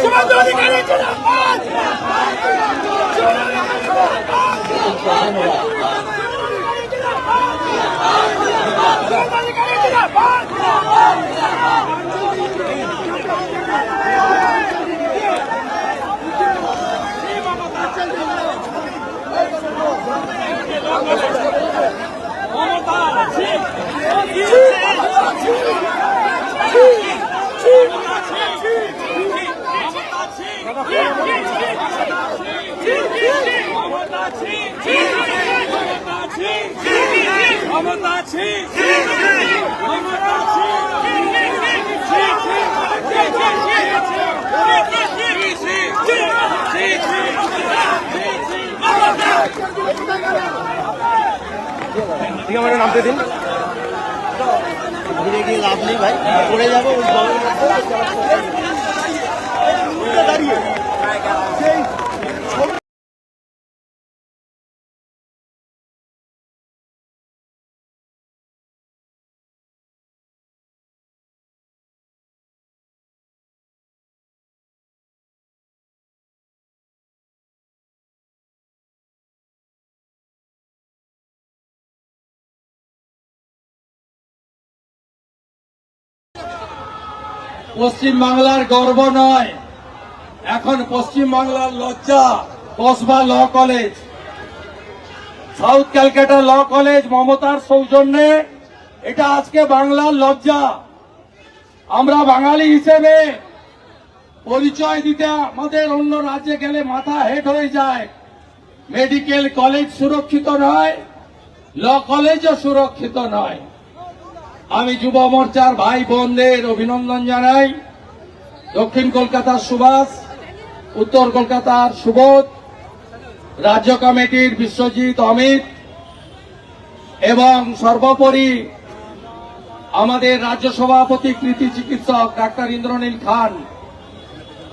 সীমান্ত অধিকারী ঠিক নামতে দিন। ঘুরে গিয়ে লাভ নেই ভাই। পড়ে যাব ওই দাঁড়িয়ে। পশ্চিম বাংলার গর্ব নয়। এখন পশ্চিম বাংলার লজ্জা Kasba law college. South Calcutta law college মমতার সৌজন্যে এটা আজকে বাংলার লজ্জা। আমরা বাঙালি হিসেবে পরিচয় দিতে আমাদের অন্য রাজ্যে গেলে মাথা হেট হয়ে যায়। মেডিকেল কলেজ সুরক্ষিত নয়, ল কলেজও সুরক্ষিত নয়। আমি যুব মোর্চার ভাই বোনদের অভিনন্দন জানাই। দক্ষিণ কলকাতার সুভাষ, উত্তর কলকাতার সুবোধ, রাজ্য কমিটির বিশ্বজিৎ, অমিত এবং সর্বোপরি আমাদের রাজ্য সভাপতি কৃতি চিকিৎসক ডাক্তার ইন্দ্রনীল খান,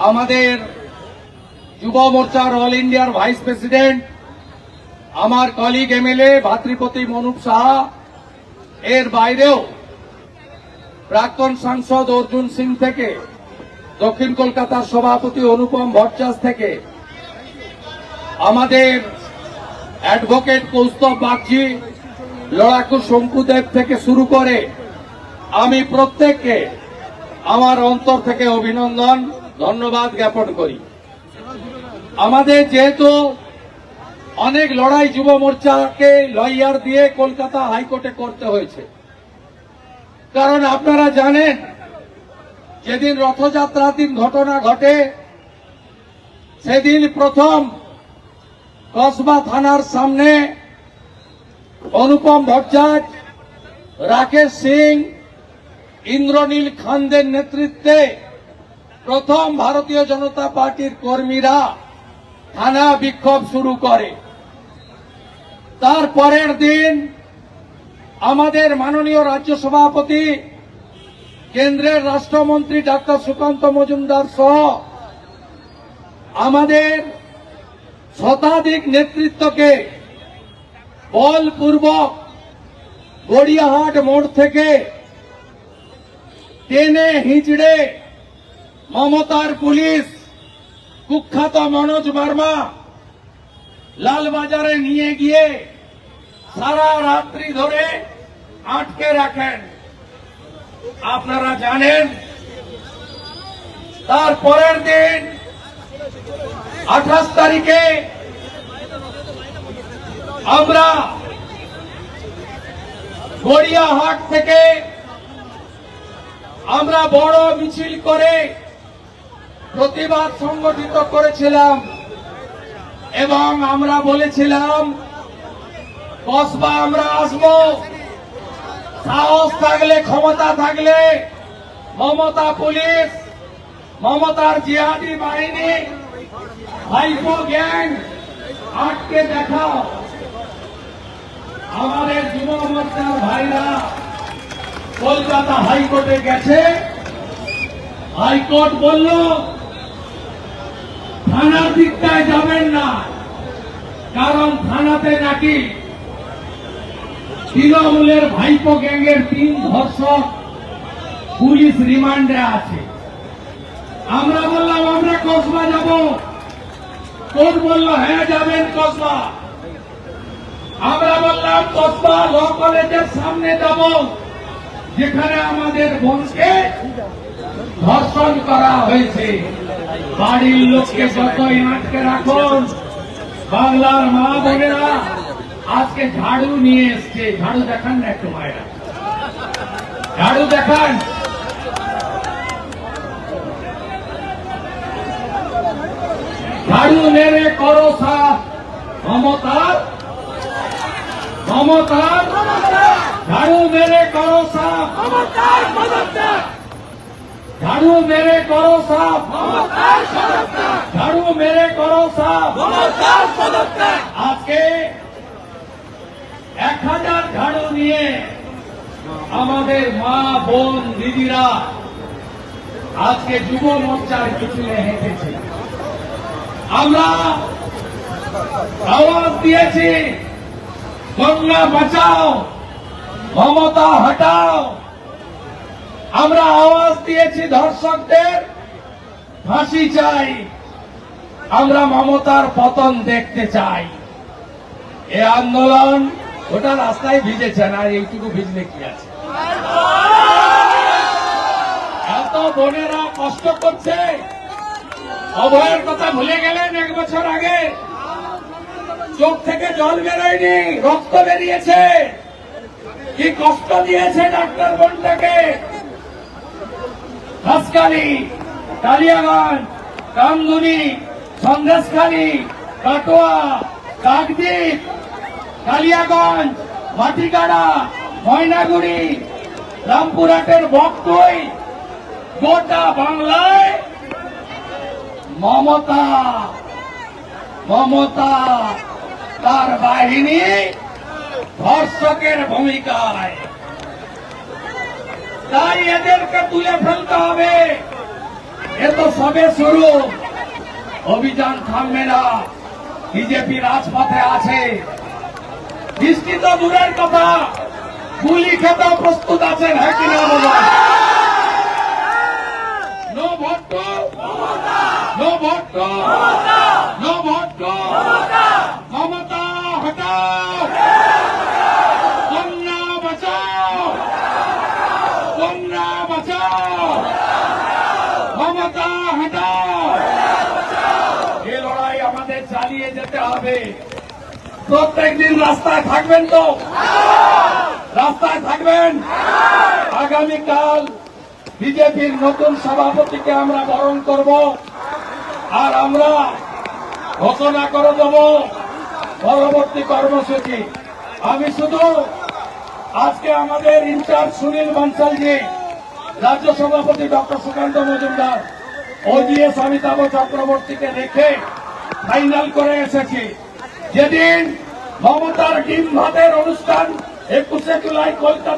আমাদের যুব মোর্চার অল ইন্ডিয়ার ভাইস প্রেসিডেন্ট, আমার কলিগ এমএলএ ভাতৃপতি মনুপ সাহা, এর বাইরেও প্রাক্তন সাংসদ অর্জুন সিং থেকে, দক্ষিণ কলকাতার সভাপতি অনুপম ভট্টাচ থেকে, আমাদের অ্যাডভোকেট কৌস্তব বাগজি লড়াকু শঙ্কুদেব থেকে শুরু করে, আমি প্রত্যেককে আমার অন্তর থেকে অভিনন্দন, ধন্যবাদ জ্ঞাপন করি। আমাদের যেহেতু অনেক লড়াই যুব মোর্চাকে লয়ার দিয়ে কলকাতা হাইকোর্টে করতে হয়েছে কারণ আপনারা জানেন, যেদিন রথযাত্রার দিন ঘটনা ঘটে, সেদিন প্রথম কসবা থানার সামনে অনুপম ভট্টাচ রাকেশ সিং, ইন্দ্রনীল খানদের নেতৃত্বে প্রথম ভারতীয় জনতা পার্টির কর্মীরা থানা বিক্ষোভ শুরু করে। তার পরের দিন আমাদের মাননীয় রাজ্য সভাপতি, কেন্দ্রের রাষ্ট্রমন্ত্রী ডাক্তার সুকান্ত মজুমদার সহ আমাদের শতাধিক নেতৃত্বকে বলপূর্বক গড়িয়াহাট মোড় থেকে টেনে হিঁচড়ে মমতার পুলিশ কুখ্যাত মনোজ বার্মা লালবাজারে নিয়ে গিয়ে সারা রাত্রি ধরে আটকে রাখেন। আপনারা জানেন, তার পরের দিন, আঠাশ তারিখে আমরা গড়িয়াহাট থেকে আমরা বড় মিছিল করে প্রতিবাদ সংগঠিত করেছিলাম এবং আমরা বলেছিলাম, কসবা আমরা আসব। সাহস থাকলে, ক্ষমতা থাকলে মমতা পুলিশ, মমতার জিহাদি বাহিনী, ভাইপো গ্যাং, আটকে দেখাও। আমাদের যুব মোর্চার ভাইরা কলকাতা হাইকোর্টে গেছে। হাইকোর্ট বলল, থানার দিকটায় যাবেন না, কারণ থানাতে নাকি তৃণমূলের ভাইপো গ্যাংয়ের তিন ধর্ষক পুলিশ রিমান্ডে আছে। আমরা বললাম, আমরা কসবা যাব। কোন বলল হ্যাঁ যাবেন কসবা। আমরা বললাম, কসবা ল কলেজের সামনে যাব, যেখানে আমাদের বোনকে ধর্ষণ করা হয়েছে। বাড়ির লোককে যতই আটকে রাখুন, বাংলার মা বোনেরা আজকে ঝাড়ু নিয়ে এসছে। ঝাড়ু দেখান না একটু মায়েরা। ঝাড়ু দেখান। ঝাড়ু মেরে করো মমতার মমতার ঝাড়ু মেরে করো সাফ ঝাড়ু মেরে করো ঝাড়ু মেরে করো সাফ আজকে এক হাজার ঝাড়ু নিয়ে আমাদের মা, বোন, দিদিরা আজকে যুব মোর্চার পিছনে হেঁটেছে। আমরা আওয়াজ দিয়েছি, গঙ্গা বাঁচাও, মমতা হটাও। আমরা আওয়াজ দিয়েছি ধর্ষকদের, ফাঁসি চাই। আমরা মমতার পতন দেখতে চাই। এ আন্দোলন ওটা রাস্তায় ভিজেছে না এইটুকু ভিজলে কি আছে? এত বোনেরা কষ্ট করছে। অভয়ের কথা ভুলে গেলেন এক বছর আগে। চোখ থেকে জল বেরোয়নি, রক্ত বেরিয়েছে। কি কষ্ট দিয়েছে ডাক্তার বোনটাকে। হাসকালি কালিয়াগঞ্জ, কামদুনি, সন্দেশখালী, কাটোয়া, কাকদ্বীপ কালিয়াগঞ্জ, মাটিগাড়া, ময়নাগুড়ি, রামপুরহাটের বকটই গোটা বাংলায় মমতা মমতা তার বাহিনী ধর্ষকের ভূমিকায়। তাই এদেরকে তুলে ফেলতে হবে। এ তো সবে শুরু। অভিযান থামবে না। বিজেপি রাজপথে আছে। বৃষ্টি তো দূরের কথা। গুলি খেতেও প্রস্তুত আছেন হ্যাঁ কিনা বলো no vote to no vote to no vote to Mamata, হটাও। কন্যা, বাঁচাও। কন্যা, বাঁচাও। মমতা, হটাও। এ লড়াই আমাদের চালিয়ে যেতে হবে। প্রত্যেক দিন রাস্তায় থাকবেন তো? রাস্তায় থাকবেন? আগামীকাল বিজেপির নতুন সভাপতিকে আমরা বরণ করব। আর আমরা ঘোষণা করে দেব পরবর্তী কর্মসূচি। আমি শুধু আজকে আমাদের ইনচার্জ সুনীল বানসালজি রাজ্য সভাপতি ডক্টর সুকান্ত মজুমদার ওজিএস অমিতাভ চক্রবর্তীকে রেখে ফাইনাল করে এসেছি। যেদিন মমতার ডিম ভাতের অনুষ্ঠান একুশে জুলাই কলকাতা